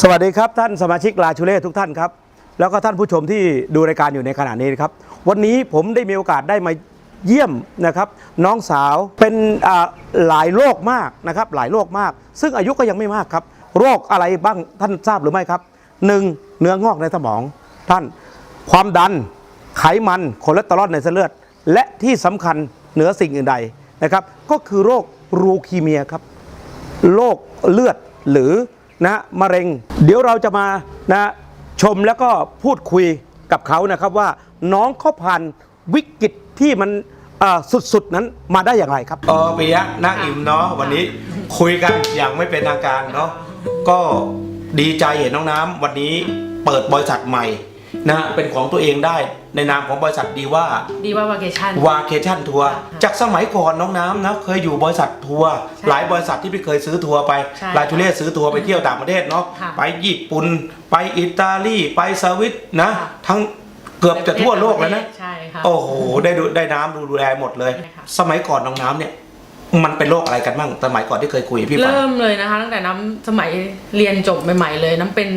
สวัสดีครับท่านสมาชิกลาชูเล่ทุกท่านครับ แล้วก็ท่านผู้ชมที่ดูรายการอยู่ในขณะนี้นะครับ วันนี้ผมได้มีโอกาสได้มาเยี่ยมนะครับ น้องสาวเป็นอ่าหลายโรคมากนะครับ หลายโรคมาก ซึ่งอายุก็ยังไม่มากครับ โรคอะไรบ้างท่านทราบหรือไม่ครับหนึ่งเนื้องอกในสมองท่าน ความดันไขมันคอเลสเตอรอลในเส้นเลือด และที่สำคัญเหนือสิ่งอื่นใดนะครับ ก็คือโรครูคีเมียครับโรคเลือดหรือ นะมะเร็ง เดี๋ยวเราจะมานะชมแล้วก็พูดคุยกับเขานะครับว่าน้องเขาผ่านวิกฤตที่มันอ่อสุดๆนั้นมาได้อย่างไรครับเออปิยะนั่งอิ่มเนาะวันนี้คุยกันอย่างไม่เป็นทางการเนาะก็ดีใจเห็นน้องน้ำวันนี้เปิดบริษัทใหม่ นะเป็นของตัวเองได้ในนามของบริษัทดีว่าดีว่าวาเกชั่นวาเคชั่นทัวร์ค่ะจากสมัยก่อนน้องน้ำนะเคยอยู่บริษัททัวร์ใช่หลายบริษัทที่พี่เคยซื้อทัวร์ไปใช่ลาจูเล่ซื้อทัวร์ไปเที่ยวต่างประเทศเนาะค่ะไปญี่ปุ่นไปอิตาลีไปสวิตนะ ค่ะ ทั้งเกือบจะทั่วโลกแล้วนะ ใช่ค่ะ โอ้โห ได้ดูได้น้ำดูดูแลหมดเลย ใช่ค่ะ สมัยก่อนน้องน้ำเนี่ย มันเป็นโรคอะไรกันบ้างสมัยก่อนที่เคยคุยกับพี่ฟัง เริ่มเลยนะคะ ตั้งแต่น้ำสมัยเรียนจบใหม่ ๆ เลย น้ำเป็น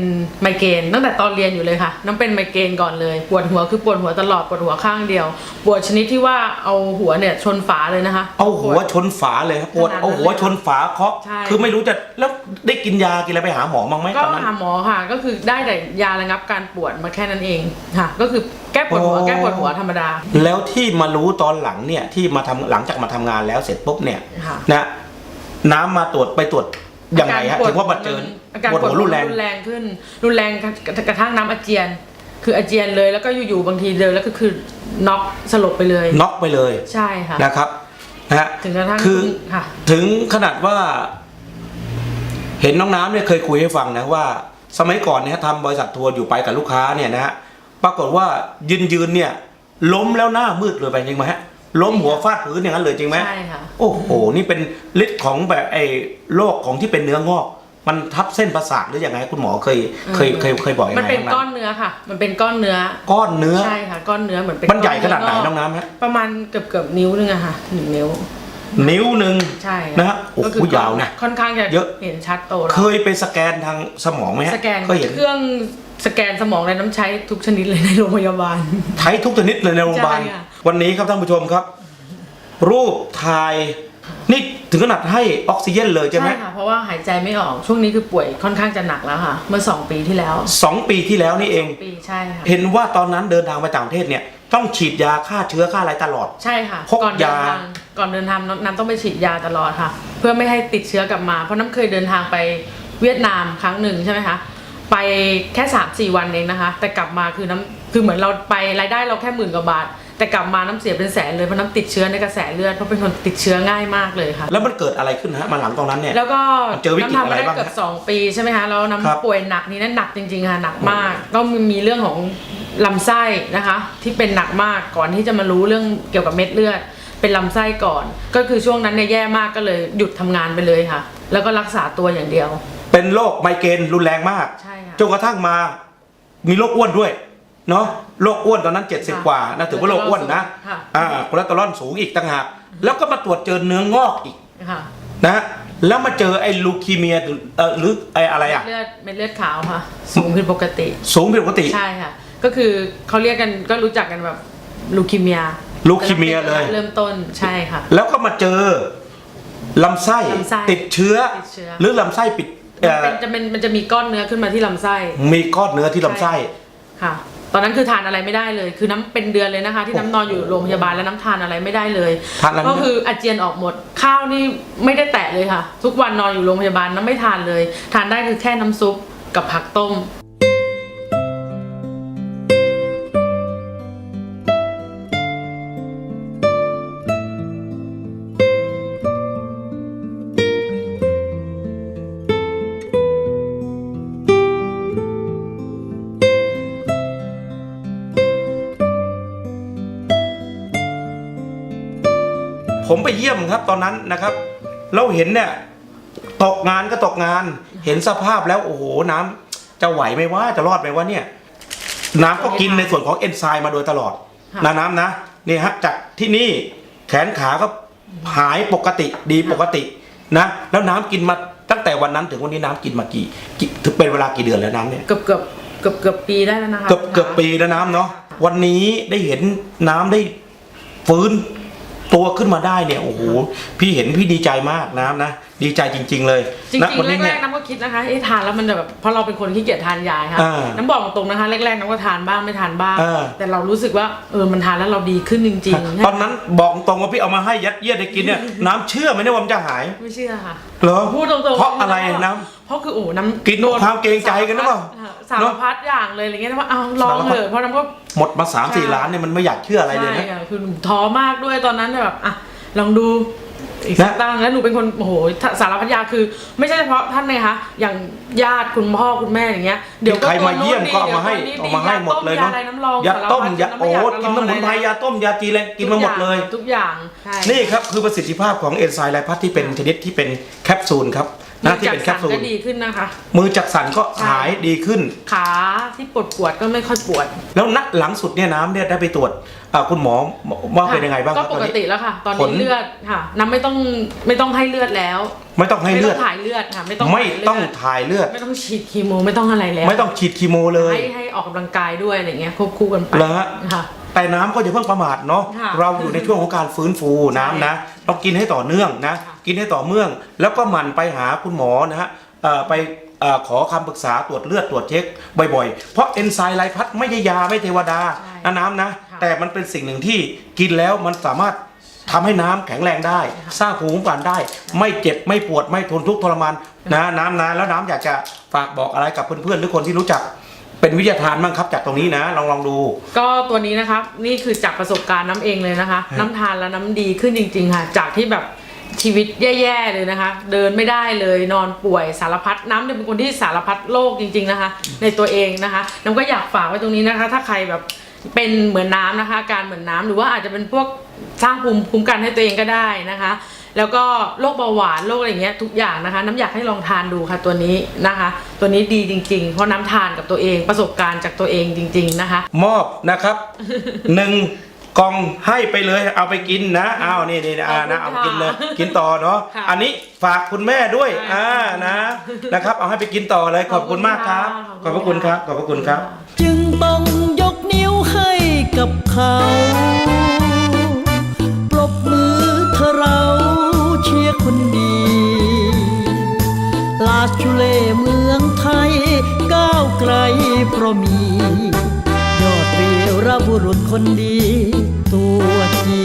ไมเกรนตั้งแต่ตอนเรียนอยู่เลยค่ะ น้ำเป็นไมเกรนก่อนเลยปวดหัวคือปวดหัวตลอดปวดหัวข้างเดียวปวดชนิดที่ว่าเอาหัวเนี่ยชนฝาเลยนะคะ เอาหัวชนฝาเลยครับปวดขนาดนั้นเอาหัวชนฝาเคาะ ใช่ คือไม่รู้จะแล้วได้กินยากินอะไรไปหาหมอมั้งไหมก็ตอนนั้น หาหมอค่ะ ก็คือได้แต่ยาระงับการปวดมาแค่นั้นเองค่ะ ก็คือแก้ปวดหัวอ๋อ แก้ปวดหัวธรรมดา แล้วที่มารู้ตอนหลังเนี่ยที่มาทำหลังจากมาทำงานแล้วเสร็จปุ๊บเนี่ยค่ะนะน้ำมาตรวจไปตรวจยังไงฮะปวดถึงว่ามาเจออาการปวดปวดหัวรุนแรงรุนแรงขึ้น รุนแรงกระทั่งน้ำอาเจียน คืออาเจียนเลยแล้วก็อยู่ๆบางทีเดินแล้วก็คือน็อกสลบไปเลย น็อกไปเลยใช่ค่ะ นะครับนะฮะถึงกระทั่งคือ ค่ะ ถึงขนาดว่า เห็นน้องน้ำเนี่ยเคยคุยให้ฟังนะว่า สมัยก่อนเนี่ยทำบริษัททัวร์อยู่ไปกับลูกค้าเนี่ยนะฮะปรากฏว่ายืนยืนๆเนี่ย ล้มแล้วหน้ามืดเลยไปจริงไหมฮะ ล้มหัวฟาดพื้นอย่างนั้นเลยจริงไหมใช่ค่ะ โอ้โห นี่เป็นฤทธิ์ของแบบไอ้โรคของที่เป็นเนื้องอก มันทับเส้นประสาทหรือยังไงคุณหมอเคยเคยเคยเคยบอกยังไงมันเป็นบ้างะก้อนเนื้อค่ะ มันเป็นก้อนเนื้อ ก้อนเนื้อ ใช่ค่ะ ก้อนเนื้อเหมือนเป็นมันใหญ่ขนาดไหนก้น้องน้ำฮะประมาณเกือบเกือบนิ้วนึงอะค่ะหนึ่งนิ้ว นิ้วหนึ่งใช่นะฮะโอ้โหก็คือยาวนะค่อนข้างจะเยอะเห็นชัดโตแล้วเคยไปสแกนทางสมองไหมฮะสแกนเคยเห็นเครื่องสแกนสมองในน้ำใช้ทุกชนิดเลยในโรงพยาบาล ใช้ทุกชนิดเลยในโรงพยาบาลใช่ค่ะ วันนี้ครับท่านผู้ชมครับ รูปถ่ายนี่ถึงขนาดให้ออกซิเจนเลยใช่ไหมใช่ค่ะ เพราะว่าหายใจไม่ออกช่วงนี้คือป่วยค่อนข้างจะหนักแล้วค่ะ เมื่อสองปีที่แล้วสองปีที่แล้วนี่เอง ปีใช่ค่ะเห็นว่าตอนนั้นเดินทางไปต่างประเทศเนี่ย ต้องฉีดยาฆ่าเชื้อฆ่าอะไรตลอด ใช่ค่ะพกก่อนเดินยา ทางก่อนเดินทางน้ำน้ำต้องไปฉีดยาตลอดค่ะ เพื่อไม่ให้ติดเชื้อกลับมา เพราะน้ำเคยเดินทางไปเวียดนามครั้งหนึ่งใช่ไหมคะไปแค่3าสี่วันเองนะคะ แต่กลับมาคือน้ำคือเหมือนเราไปรายได้เราแค่หมื่นกว่าบาท แต่กลับมาน้ำเสียเป็นแสนเลยเพราะน้ำติดเชื้อในกระแสเลือดเพราะเป็นคนติดเชื้อง่ายมากเลยค่ะ แล้วมันเกิดอะไรขึ้นฮะมาหลังตรงนั้นเนี่ย แล้วก็มันเจอวิกฤตน้ำทำอะไรมาได้บ้างเกือบฮะ สองปีใช่ไหมคะแล้วครับ น้ำป่วยหนักนี่นั่นหนักจริงๆค่ะหนักมาก ก็มีมีเรื่องของลำไส้นะคะ ที่เป็นหนักมากก่อนที่จะมารู้เรื่องเกี่ยวกับเม็ดเลือด เป็นลำไส้ก่อน ก็คือช่วงนั้นเนี่ยแย่มากก็เลยหยุดทำงานไปเลยค่ะ แล้วก็รักษาตัวอย่างเดียว เป็นโรคไมเกรนรุนแรงมากใช่ค่ะ จนกระทั่งมา มีโรคอ้วนด้วย เนาะโรคอ้วนตอนนั้น 70ค่ะกว่านะถือว่าโรคอ้วนนะค่ะอ่าคอเลสเตอรอลสูงอีกต่างหากแล้วก็มาตรวจเจอเนื้องอกอีกค่ะนะฮะแล้วมาเจอไอ้ลูคีเมียหรือเอ่อหรือไอ้อะไรอะเลือดเม็ดเลือดขาวค่ะ สูงผิดปกติ สูงผิดปกติ ใช่ค่ะ ก็คือเขาเรียกกันก็รู้จักกันแบบลูคีเมียลูคีเมียเลย เริ่มต้นใช่ค่ะ แล้วก็มาเจอลำไส้ลำไส้ติดเชื้อ ติดเชื้อ หรือลำไส้ปิดมัเอ่นอเป็นจะเป็นมันจะมีก้อนเนื้อขึ้นมาที่ลำไส้มีก้อนเนื้อที่ลำไส้ ค่ะ ตอนนั้นคือทานอะไรไม่ได้เลย คือน้ำเป็นเดือนเลยนะคะ ที่น้ำนอนอยู่โรงพยาบาลแล้วน้ำทานอะไรไม่ได้เลย ทานอะไรไม่ได้ ก็คืออาเจียนออกหมด ข้าวนี่ไม่ได้แตะเลยค่ะ ทุกวันนอนอยู่โรงพยาบาลน้ำไม่ทานเลย ทานได้คือแค่น้ำซุปกับผักต้ม ผมไปเยี่ยมครับตอนนั้นนะครับ เราเห็นเนี่ยตกงานก็ตกงาน เห็นสภาพแล้วโอ้โหน้ำจะไหวไหมว่าจะรอดไหมว่าเนี่ย น้ำก็กินในส่วนของเอนไซม์มาโดยตลอดค่ะนะน้ำนะนี่ฮะจากที่นี่แขนขาก็หายปกติดีปกตินะแล้วน้ำกินมาตั้งแต่วันนั้นถึงวันนี้น้ำกินมากี่กี่ถึงเป็นเวลากี่เดือนแล้วน้ำเนี่ยเกือบเกือบเกือบเกือบปีได้แล้วนะคะเกือบเกือบปีแล้วน้ำเนาะวันนี้ได้เห็นน้ำได้ฟื้น ตัวขึ้นมาได้เนี่ยโอ้โหพี่เห็นพี่ดีใจมากน้ำนะ ดีใจจริง ๆ เลยจริงณๆวันี้แรเนี่กย ๆน้ำก็คิดนะคะเอ๊ะทานแล้วมันจะแบบเพราะเราเป็นคนที่เกียจทานยาค่ะอ่าน้ำบอกตรงๆนะคะแรกๆน้ำก็ทานบ้างไม่ทานบ้าง อ่า แต่เรารู้สึกว่าเออมันทานแล้วเราดีขึ้นจริงๆตอนนั้นบอกตรงว่าพี่เอามาให้ยัดเยียดให้กินเนี่ย น้ำเชื่อไหมเนี่ยว่ามันจะหายไม่เชื่อค่ะ เหรอพูดตรงๆเพราะอะไรน้เพราะคือโอ้น้ำกินความเกรงใจกันหรือเปล่าสารพัดอย่างเลยอะไรเงี้ยว่าเอาลองเถอะเพราะน้ำก็ำหมดมาสามสี่ล้านเนี่ยมันไม่อยากเชื่ออะไรเลยใช่นะค่ะคือหนูท้อมากด้วยตอนนั้นแบบอะลองดู อีกสักนะตั้งแล้วหนูเป็นคนโอ้โหสารพัดยาคือ ไม่ใช่เฉพาะท่านเลยคะอย่างญาติคุณพ่อคุณแม่อย่างเงี้ยเดี๋ยวก็ใครมาเยี่ยมก็เอามาให้ดี๋ยวเอามาให้หมดเลยยาเนาะอะไรน้ำรองยาต้มสารพัดยาโอ้ำกินสมุนไพรยาต้มยาจีนอะไรกินมาหมดเลย ทุกอย่างใช่นี่ครับคือประสิทธิภาพของเอนไซม์ไลพัทที่เป็นชนิดที่เป็นแคปซูลครับ นะที่จากเป็นแคสัปนซูลก็ดีขึ้นนะคะ มือจักสันก็ใช่ หายดีขึ้น ขาที่ปวดปวดๆก็ไม่ค่อยปวดแล้วนัดหลังสุดเนี่ยน้ำเนี่ยได้ไปตรวจอ่าคุณหมอว่าเป็นยังไงบ้างคก็รับปตอนกนี้ ติแล้วค่ะ ตอนผนี้ลเลือดค่ะ น้ำไม่ต้องไม่ต้องให้เลือดแล้วไม่ต้องให้ไม่เลืต้ออดงถ่ายเลือดค่ะ ไม่ต้องไม่ถ่ายเลืดต้องถ่ายเลือดไม่ต้องฉีดคีโมไม่ต้องอะไรแล้วไม่ต้องฉีดคีโมเลย ให้ให้ออกกำลังกายด้วยอะไรเงี้ยควบคู่กันไปเหรอฮะ ค่ะ แต่น้ำก็อย่าเพิ่งประมาทเนาะค่ะเราอยู่ในช่วงของการฟื้นฟูน้ำนะ ต้องกินให้ต่อเนื่องนะ ค่ะ กินให้ต่อเนื่อง แล้วก็หมั่นไปหาคุณหมอนะฮะเอ่อไปเอ่อขอคำปรึกษาตรวจเลือดตรวจเช็คบ่อยๆ เพราะเอนไซม์ไลพัดไม่ใช่ยาไม่เทวดานะน้ำนะ แต่มันเป็นสิ่งหนึ่งที่กินแล้วมันสามารถทำให้น้ำแข็งแรงได้ สร้างภูมิคุ้มกันได้ ไม่เจ็บไม่ปวดไม่ทนทุกข์ทรมานนะน้ำนะแล้วน้ำอยากจะฝากบอกอะไรกับเพื่อนๆหรือคนที่รู้จัก เป็นวิทยาทานบ้างครับจากตรงนี้นะ ลองลองดู ก็ตัวนี้นะครับนี่คือจากประสบการณ์น้ำเองเลยนะคะฮะน้ำทานแล้วน้ำดีขึ้นจริง ๆ ค่ะ จากที่แบบ ชีวิตแย่ๆเลยนะคะ เดินไม่ได้เลยนอนป่วยสารพัดน้ำเนี่ยเป็นคนที่สารพัดโรคจริง ๆนะคะ ในตัวเองนะคะน้ำก็อยากฝากไว้ตรงนี้นะคะ ถ้าใครแบบเป็นเหมือนน้ำนะคะอาการเหมือนน้ำหรือว่าอาจจะเป็นพวกสร้างภูมิคุ้มกันให้ตัวเองก็ได้นะคะ แล้วก็โรคเบาหวานโรคอะไรเงี้ยทุกอย่างนะคะ น้ำอยากให้ลองทานดูค่ะตัวนี้นะคะ ตัวนี้ดีจริง ๆ เพราะน้ำทานกับตัวเองประสบการณ์จากตัวเองจริง ๆนะคะ มอบนะครับ หนึ่ง กล่องให้ไปเลยเอาไปกินนะเอานี่นี่อ่านะขเอาอบคุณกินเลยค่ะกินต่อเนาะค่ะอันนี้ฝากคุณแม่ด้วยค่ะอ่านะนะครับ เอาให้ไปกินต่อเลยขอบคุณมากครับ ขขออบบพคุระณคุณคค่ะรับขอบพระคุณครับจึงต้องยกนิ้วให้กับเขาปรบมือเธอเราเชียร์คนดี ลาชุเลเมืองไทยก้าวไกลเพราะมียอดวีร บุรุษคนดีตัวจริง